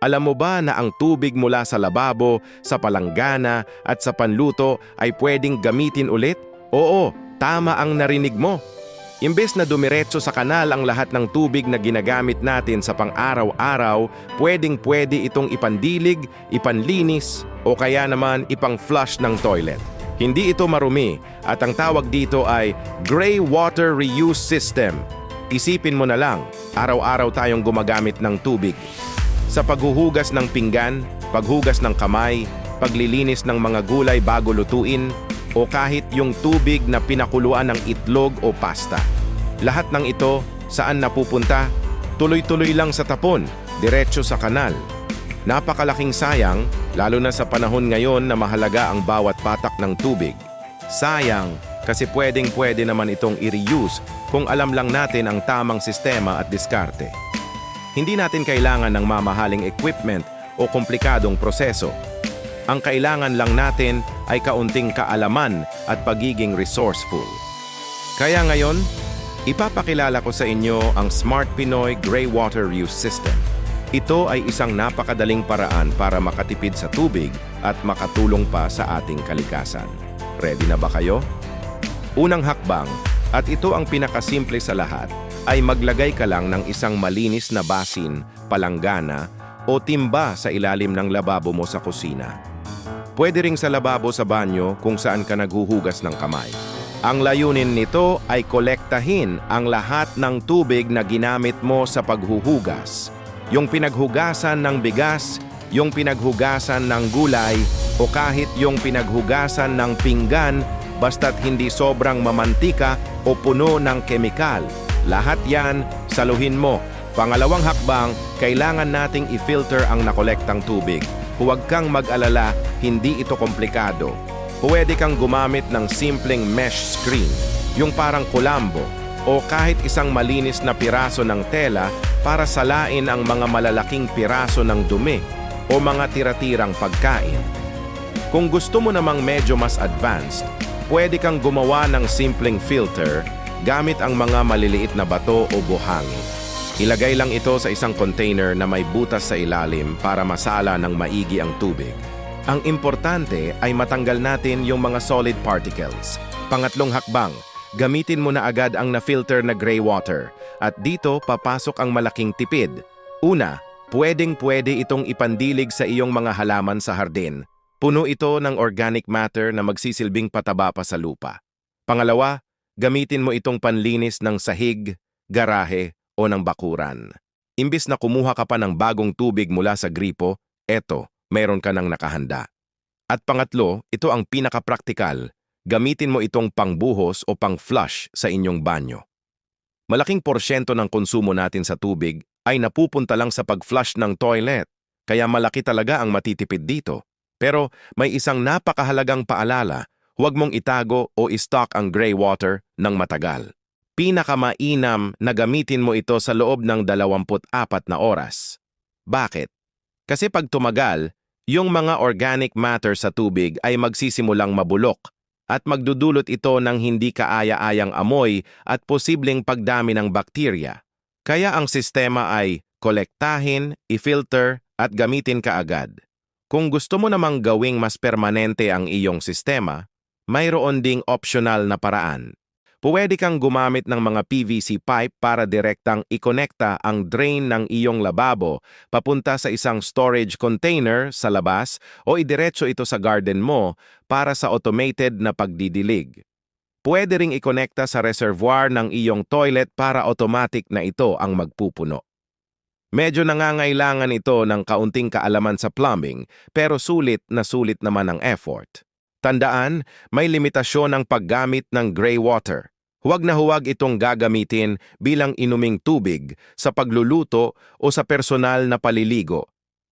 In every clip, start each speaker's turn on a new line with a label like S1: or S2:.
S1: Alam mo ba na ang tubig mula sa lababo, sa palanggana at sa panluto ay pwedeng gamitin ulit? Oo, tama ang narinig mo. Imbes na dumiretso sa kanal ang lahat ng tubig na ginagamit natin sa pang-araw-araw, pwedeng-pwede itong ipandilig, ipanlinis, o kaya naman ipang-flush ng toilet. Hindi ito marumi at ang tawag dito ay Gray Water Reuse System. Isipin mo na lang, araw-araw tayong gumagamit ng tubig. Sa paghuhugas ng pinggan, paghugas ng kamay, paglilinis ng mga gulay bago lutuin, o kahit yung tubig na pinakuluan ng itlog o pasta. Lahat ng ito, saan napupunta? Tuloy-tuloy lang sa tapon, diretso sa kanal. Napakalaking sayang, lalo na sa panahon ngayon na mahalaga ang bawat patak ng tubig. Sayang, kasi pwedeng-pwede naman itong i-reuse kung alam lang natin ang tamang sistema at diskarte. Hindi natin kailangan ng mamahaling equipment o komplikadong proseso. Ang kailangan lang natin ay kaunting kaalaman at pagiging resourceful. Kaya ngayon, ipapakilala ko sa inyo ang Smart Pinoy Gray Water Reuse System. Ito ay isang napakadaling paraan para makatipid sa tubig at makatulong pa sa ating kalikasan. Ready na ba kayo? Unang hakbang, at ito ang pinakasimple sa lahat, ay maglagay ka lang ng isang malinis na basin, palanggana, o timba sa ilalim ng lababo mo sa kusina. Pwede ring sa lababo sa banyo kung saan ka naghuhugas ng kamay. Ang layunin nito ay kolektahin ang lahat ng tubig na ginamit mo sa paghuhugas. Yung pinaghugasan ng bigas, yung pinaghugasan ng gulay, o kahit yung pinaghugasan ng pinggan basta't hindi sobrang mamantika o puno ng kemikal. Lahat yan, saluhin mo. Pangalawang hakbang, kailangan nating i-filter ang nakolektang tubig. Huwag kang mag-alala, hindi ito komplikado. Pwede kang gumamit ng simpleng mesh screen, yung parang kulambo, o kahit isang malinis na piraso ng tela para salain ang mga malalaking piraso ng dumi o mga tiratirang pagkain. Kung gusto mo namang medyo mas advanced, pwede kang gumawa ng simpleng filter gamit ang mga maliliit na bato o buhangin. Ilagay lang ito sa isang container na may butas sa ilalim para masala ng maigi ang tubig. Ang importante ay matanggal natin yung mga solid particles. Pangatlong hakbang, gamitin mo na agad ang na-filter na gray water at dito papasok ang malaking tipid. Una, pwedeng-pwede itong ipandilig sa iyong mga halaman sa hardin. Puno ito ng organic matter na magsisilbing pataba pa sa lupa. Pangalawa, gamitin mo itong panlinis ng sahig, garahe o ng bakuran. Imbis na kumuha ka pa ng bagong tubig mula sa gripo, eto, meron ka nang nakahanda. At pangatlo, ito ang pinakapraktikal, gamitin mo itong pangbuhos o pang-flush sa inyong banyo. Malaking porsyento ng konsumo natin sa tubig ay napupunta lang sa pag-flush ng toilet, kaya malaki talaga ang matitipid dito. Pero may isang napakahalagang paalala, huwag mong itago o stock ang gray water ng matagal. Pinakamainam na gamitin mo ito sa loob ng 24 na oras. Bakit? Kasi pag tumagal, yung mga organic matter sa tubig ay magsisimulang mabulok at magdudulot ito ng hindi kaaya-ayang amoy at posibleng pagdami ng bakterya. Kaya ang sistema ay kolektahin, i-filter at gamitin kaagad. Kung gusto mo namang gawing mas permanente ang iyong sistema, mayroon ding optional na paraan. Pwede kang gumamit ng mga PVC pipe para direktang ikonekta ang drain ng iyong lababo papunta sa isang storage container sa labas o idiretso ito sa garden mo para sa automated na pagdidilig. Pwede ring ikonekta sa reservoir ng iyong toilet para automatic na ito ang magpupuno. Medyo nangangailangan ito ng kaunting kaalaman sa plumbing pero sulit na sulit naman ang effort. Tandaan, may limitasyon ang paggamit ng gray water. Huwag na huwag itong gagamitin bilang inuming tubig sa pagluluto o sa personal na paliligo.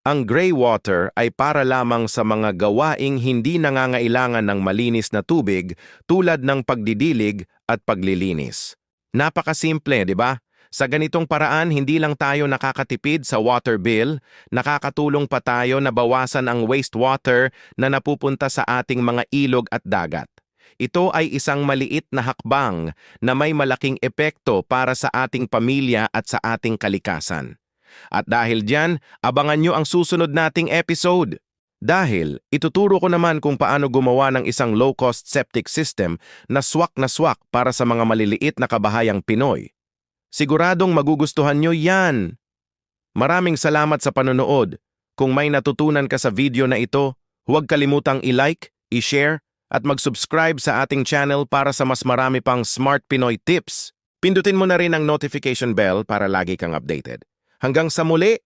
S1: Ang gray water ay para lamang sa mga gawaing hindi nangangailangan ng malinis na tubig tulad ng pagdidilig at paglilinis. Napakasimple, di ba? Sa ganitong paraan, hindi lang tayo nakakatipid sa water bill, nakakatulong pa tayo na bawasan ang wastewater na napupunta sa ating mga ilog at dagat. Ito ay isang maliit na hakbang na may malaking epekto para sa ating pamilya at sa ating kalikasan. At dahil dyan, abangan nyo ang susunod nating episode. Dahil ituturo ko naman kung paano gumawa ng isang low-cost septic system na swak na swak para sa mga maliliit na kabahayang Pinoy. Siguradong magugustuhan nyo yan. Maraming salamat sa panonood. Kung may natutunan ka sa video na ito, huwag kalimutang i-like, i-share, at mag-subscribe sa ating channel para sa mas marami pang Smart Pinoy tips. Pindutin mo na rin ang notification bell para lagi kang updated. Hanggang sa muli,